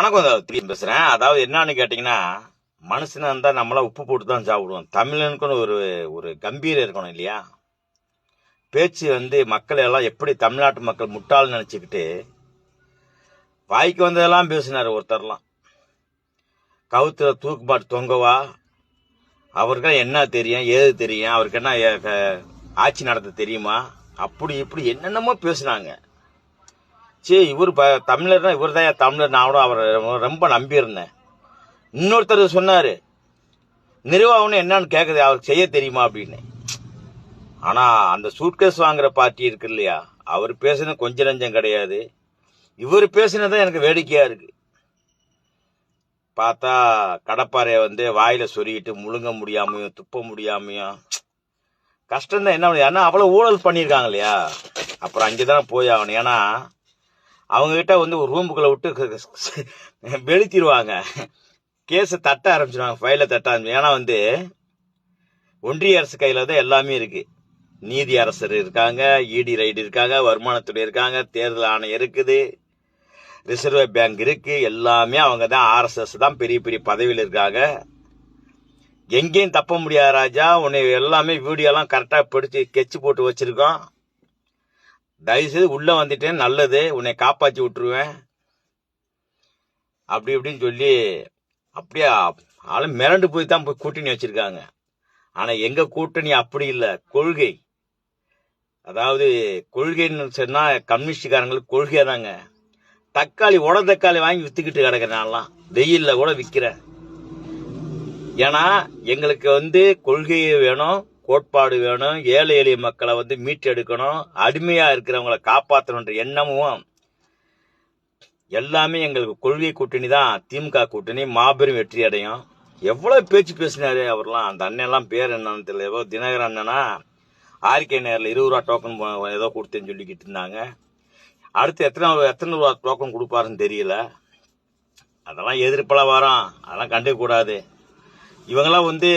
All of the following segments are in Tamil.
வணக்கம் திரும்பி பேசுகிறேன் அதாவது என்னன்னு கேட்டிங்கன்னா மனுஷனாக இருந்தால் நம்மளாம் உப்பு போட்டு தான் சாப்பிடுவோம். தமிழனுக்குன்னு ஒரு ஒரு கம்பீரம் இருக்கணும் இல்லையா? பேச்சு வந்து மக்கள் எல்லாம் எப்படி தமிழ்நாட்டு மக்கள் முட்டாள்னு நினச்சிக்கிட்டு வாய்க்கு வந்ததெல்லாம் பேசினார் ஒருத்தர்லாம். கவுத்துல தூக்குப்பாட்டு தொங்கவா? அவருக்கு என்ன தெரியும்? ஏது தெரியும்? அவருக்கு என்ன ஆட்சி நடத்த தெரியுமா? அப்படி இப்படி என்னென்னமோ பேசுனாங்க. சரி இவர் ப தமிழர்னா இவர் தான் தமிழர். நான் கூட அவரை ரொம்ப நம்பியிருந்தேன். இன்னொருத்தர் சொன்னார் நிர்வாகம்னு என்னன்னு கேட்குது அவருக்கு செய்ய தெரியுமா அப்படின்னு. ஆனால் அந்த சூட்கேஸ் வாங்குற பார்ட்டி இருக்கு இல்லையா? அவர் பேசுனது கொஞ்சம் நஞ்சம் கிடையாது. இவர் பேசினதான் தான் எனக்கு வேடிக்கையாக இருக்குது பார்த்தா கடப்பாறையை வந்து வாயில் சொருகிட்டு முழுங்க முடியாமையும் துப்ப முடியாமையும் கஷ்டம் தான் என்ன ஏன்னா அவ்வளோ ஊழல் பண்ணியிருக்காங்க இல்லையா? அப்புறம் அங்கே தானே போய் ஆகணும். ஏன்னா அவங்க கிட்ட வந்து ஒரு ரூமுக்குள்ள விட்டு வெளுத்திடுவாங்க கேஸை தட்ட ஆரம்பிச்சிடுவாங்க ஃபைலை தட்ட ஆரம்பிச்சு ஏன்னா வந்து ஒன்றிய அரசு கையில் தான் எல்லாமே இருக்குது நீதி அரசர் இருக்காங்க இடி ரைடு இருக்காங்க வருமானத்துறை இருக்காங்க தேர்தல் ஆணையம் இருக்குது ரிசர்வ் பேங்க் இருக்குது எல்லாமே அவங்க தான் ஆர்எஸ்எஸ் தான் பெரிய பெரிய பதவியில் இருக்காங்க. எங்கேயும் தப்ப முடியாது ராஜா. உன்னை எல்லாமே வீடியோலாம் கரெக்டாக பிடிச்சி கெச்சு போட்டு வச்சுருக்கோம். தயவுசெய்து உள்ளே வந்துட்டேன். நல்லது. உன்னை காப்பாற்றி விட்டுருவேன். அப்படி இப்படின்னு சொல்லி அப்படியே ஆளும் மிரண்டு போய் தான் போய் கூட்டணி வச்சிருக்காங்க. ஆனால் எங்கள் கூட்டணி அப்படி இல்லை. கொள்கை. அதாவது கொள்கைன்னு சொன்னால் கம்யூனிஸ்டுக்காரங்களுக்கு கொள்கை தாங்க. தக்காளி உட தக்காளி வாங்கி விற்றுக்கிட்டு கிடக்கிறேன் நான்லாம். கூட விற்கிறேன் ஏன்னா எங்களுக்கு வந்து கொள்கை வேணும். கோட்பாடு வேணும். ஏழை எளிய மக்களை வந்து மீட்டெடுக்கணும். அடிமையாக இருக்கிறவங்கள காப்பாற்றணுன்ற எண்ணமும் எல்லாமே எங்களுக்கு கொள்கை கூட்டணி தான். திமுக கூட்டணி மாபெரும் வெற்றி அடையும். எவ்வளோ பேச்சு பேசினாரு அவர்லாம். அந்த அண்ணன் எல்லாம் பேர் என்னன்னு தெரியல. ஏதோ தினகரன் அண்ணனா? ஆர்கே நேரில் இருபது ரூபா டோக்கன் ஏதோ கொடுத்தேன்னு சொல்லிக்கிட்டு இருந்தாங்க. அடுத்து எத்தனை எத்தனை ரூபா டோக்கன் கொடுப்பாருன்னு தெரியல. அதெல்லாம் எதிர்ப்பெல்லாம் வரோம் அதெல்லாம் கண்டுக்கூடாது இவங்கெல்லாம் வந்து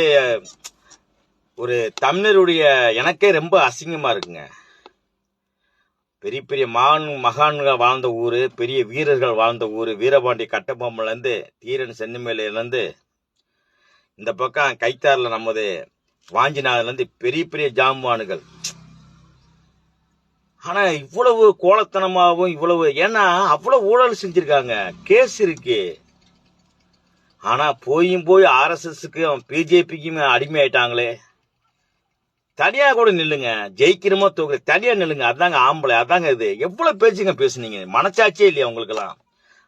ஒரு தமிழருடைய எனக்கே ரொம்ப அசிங்கமாக இருக்குங்க. பெரிய பெரிய மகான் மகான்கள் வாழ்ந்த ஊர் பெரிய வீரர்கள் வாழ்ந்த ஊர் வீரபாண்டி கட்டபொம்மலேருந்து தீரன் சென்னிமேலேருந்து இந்த பக்கம் கைத்தாரில் நமது வாஞ்சிநாதன்லேருந்து பெரிய பெரிய ஜாம்பானுகள் ஆனால் இவ்வளவு கோலத்தனமாகவும் இவ்வளவு ஏன்னா அவ்வளோ ஊழல் செஞ்சுருக்காங்க. கேஸ் இருக்கு. ஆனால் போயும் போய் ஆர்எஸ்எஸ்சுக்கும் பிஜேபிக்கும் அடிமை அடிமையாயிட்டாங்களே. தனியா கூட நில்லுங்க. ஜெயிக்கிறமோ தோக்குற தனியா நில்லுங்க. அதாங்க ஆம்பளை அதாங்க இது. எவ்வளவு பேச்சுங்க பேசுனீங்க? மனச்சாட்சியே இல்லையா உங்களுக்கெல்லாம்?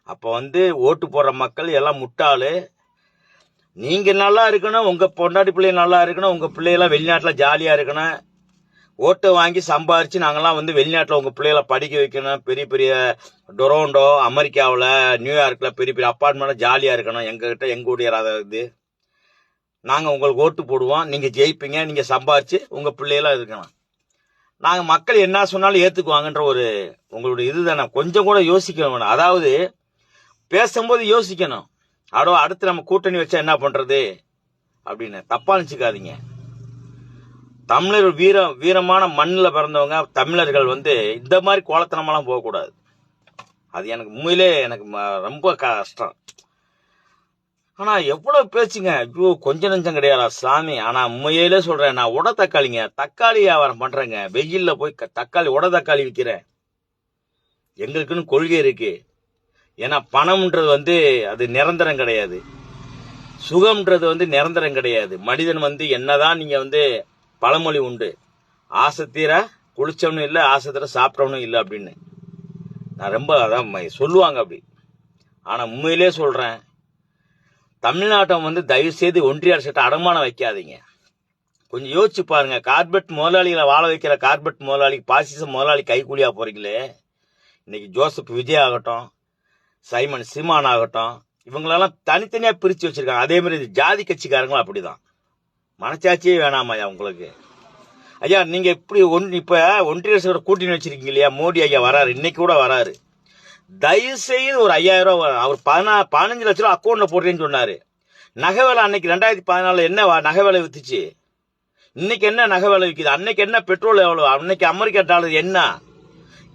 அப்ப வந்து ஓட்டு போடுற மக்கள் எல்லாம் முட்டாளு. நீங்க நல்லா இருக்கணும் உங்க பொண்டாட்டி பிள்ளை நல்லா இருக்கணும் உங்க பிள்ளையெல்லாம் வெளிநாட்டுல ஜாலியா இருக்கணும். ஓட்டை வாங்கி சம்பாரிச்சு நாங்கெல்லாம் வந்து வெளிநாட்டுல உங்க பிள்ளைகளை படிக்க வைக்கணும். பெரிய பெரிய டொரோண்டோ அமெரிக்காவில் நியூயார்க்ல பெரிய பெரிய அப்பார்ட்மெண்ட் ஜாலியா இருக்கணும். எங்ககிட்ட எங்கள் எங்க ஊழியர் இது. நாங்கள் உங்களுக்கு ஓட்டு போடுவோம். நீங்கள் ஜெயிப்பீங்க. நீங்கள் சம்பாரிச்சு உங்கள் பிள்ளையெல்லாம் இருக்கணும் நாங்கள் மக்கள் என்ன சொன்னாலும் ஏற்றுக்குவாங்கன்ற ஒரு உங்களுடைய இதுதானே கொஞ்சம் கூட யோசிக்க வேணும். அதாவது பேசும்போது யோசிக்கணும். அடோ அடுத்து நம்ம கூட்டணி வச்சா என்ன பண்ணுறது அப்படின்னு. தப்பாக நினச்சிக்காதீங்க. தமிழர் வீர வீரமான மண்ணில் பிறந்தவங்க தமிழர்கள் வந்து இந்த மாதிரி கோலத்தனமெல்லாம் போகக்கூடாது. அது எனக்கு உண்மையிலே எனக்கு ம- ரொம்ப கஷ்டம். ஆனா எவ்வளவு பேச்சுங்க? ஐயோ கொஞ்ச நஞ்சம் கிடையாதா சாமி? ஆனா உண்மையிலே சொல்றேன் நான் உட தக்காளிங்க. தக்காளி வியாபாரம் பண்றேங்க. வெயில்ல போய் க- தக்காளி உட தக்காளி விற்கிறேன் எங்களுக்குன்னு கொள்கை இருக்கு. ஏன்னா பணம்ன்றது வந்து அது நிரந்தரம் கிடையாது. சுகம்ன்றது வந்து நிரந்தரம் கிடையாது. மனிதன் வந்து என்னதான் நீங்க வந்து பழமொழி உண்டு. ஆசை தீர குளிச்சவனும் இல்லை ஆசை தீர சாப்பிட்டவனும் இல்லை அப்படின்னு. நான் ரொம்ப அதான் சொல்லுவாங்க அப்படி. ஆனா உண்மையிலே சொல்றேன் தமிழ்நாட்டை வந்து தயவு செய்து ஒன்றிய அரசிட்ட அடமானம் வைக்காதீங்க. கொஞ்சம் யோசிச்சு பாருங்க. கார்பெட் முதலாளிகளை வாழ வைக்கிற கார்பெட் முதலாளி பாசிச முதலாளி கைக்கூலியா போறீங்களே. இன்னைக்கு ஜோசப் விஜய் ஆகட்டும் சைமன் சீமான் ஆகட்டும் இவங்களெல்லாம் தனித்தனியா பிரிச்சு வச்சிருக்காங்க. அதே மாதிரி ஜாதி கட்சிக்காரங்களும் அப்படிதான். மனச்சாட்சியே வேணாமா ஐயா உங்களுக்கு. ஐயா நீங்க இப்படி ஒன் இப்ப ஒன்றிய அரசோட கூட்டணி வச்சிருக்கீங்க இல்லையா? மோடி ஐயா வராரு. இன்னைக்கு கூட வராரு. தயவு செய்து ஒரு ஐயாயிரம் ரூபாய் அவர் பதினா பதினஞ்சு லட்ச ரூபா அக்கௌண்ட்ல போடுறேன்னு சொன்னாரு. நகை விலை அன்னைக்கு ரெண்டாயிரத்தி பதினாலில் என்ன நகை விலை வித்துச்சு? இன்னைக்கு என்ன நகை விலை விற்குது அன்னைக்கு என்ன பெட்ரோல் எவ்வளவு? அன்னைக்கு அமெரிக்கா டாலர் என்ன?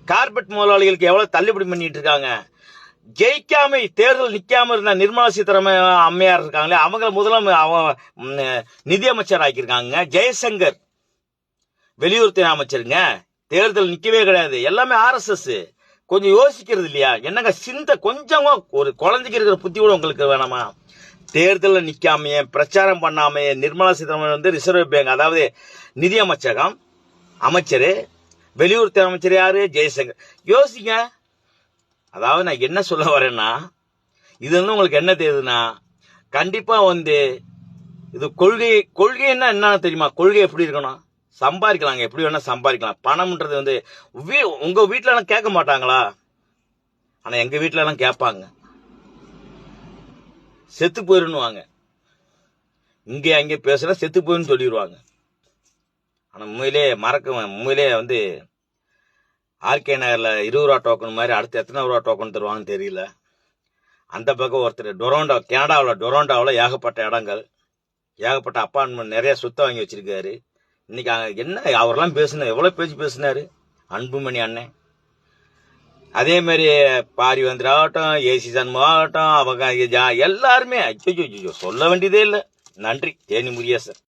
கார்பெட் முதலாளிகளுக்கு எவ்வளவு தள்ளுபடி பண்ணிட்டு இருக்காங்க? ஜெயிக்காம தேர்தல் நிக்காம இருந்த நிர்மலா சீதாராமன் அம்மையார் இருக்காங்களே அவங்க முதலம் அவன் நிதியமைச்சர் ஆக்கியிருக்காங்க. ஜெயசங்கர். வெளியுறவுத்துறை அமைச்சருங்க. தேர்தல் நிக்கவே கிடையாது. எல்லாமே ஆர்எஸ்எஸ் கொஞ்சம் யோசிக்கிறது இல்லையா? என்னங்க சிந்த கொஞ்சமா ஒரு குழந்தைக்கு இருக்கிற புத்தி கூட உங்களுக்கு வேணாமா? தேர்தலில் நிற்காமையே பிரச்சாரம் பண்ணாமையே நிர்மலா சீதாராமன் வந்து ரிசர்வ் பேங்க் அதாவது நிதி அமைச்சகம் அமைச்சர் வெளியுறவுத்துறை அமைச்சர் யாரு? ஜெய்சங்கர். யோசிங்க. அதாவது நான் என்ன சொல்ல வரேன்னா இது வந்து உங்களுக்கு என்ன தெரியுதுன்னா கண்டிப்பாக வந்து இது கொள்கை கொள்கைன்னா என்ன தெரியுமா? கொள்கை எப்படி இருக்கணும்? சம்பாதிக்கலாங்க. எப்படி வேணா சம்பாதிக்கலாம். பணம்ன்றது வந்து வீ- உங்க வீட்ல எல்லாம் கேட்க மாட்டாங்களா? ஆனா எங்க வீட்ல எல்லாம் கேட்பாங்க. செத்து போயிருன்னுவாங்க. இங்க அங்கே பேசுனா செத்து போயிருன்னு சொல்லிடுவாங்க ஆனா உண்மையிலே மறக்க உண்மையிலே வந்து ஆர்கே நகரில் இருபது ரூபா டோக்கன் மாதிரி அடுத்து எத்தனை ரூபா டோக்கன் தருவாங்கன்னு தெரியல. அந்த பக்கம் ஒருத்தர் டொரோண்டோ கனடாவில் டொரோண்டாவில் ஏகப்பட்ட இடங்கள். ஏகப்பட்ட அப்பார்ட்மெண்ட் நிறைய சுத்தம் வாங்கி வச்சிருக்காரு. இன்னைக்கு என்ன அவரெல்லாம் பேசுன எவ்வளவு பேச்சு பேசினாரு? அன்புமணி அண்ணன் அதே மாதிரி பாரி வந்திர ஆகட்டும் ஏசி சண்முகம் ஆகட்டும் அவங்க ஜா- எல்லாருமே அச்சோ சொல்ல வேண்டியதே இல்லை. நன்றி தேனி முருகேசன்.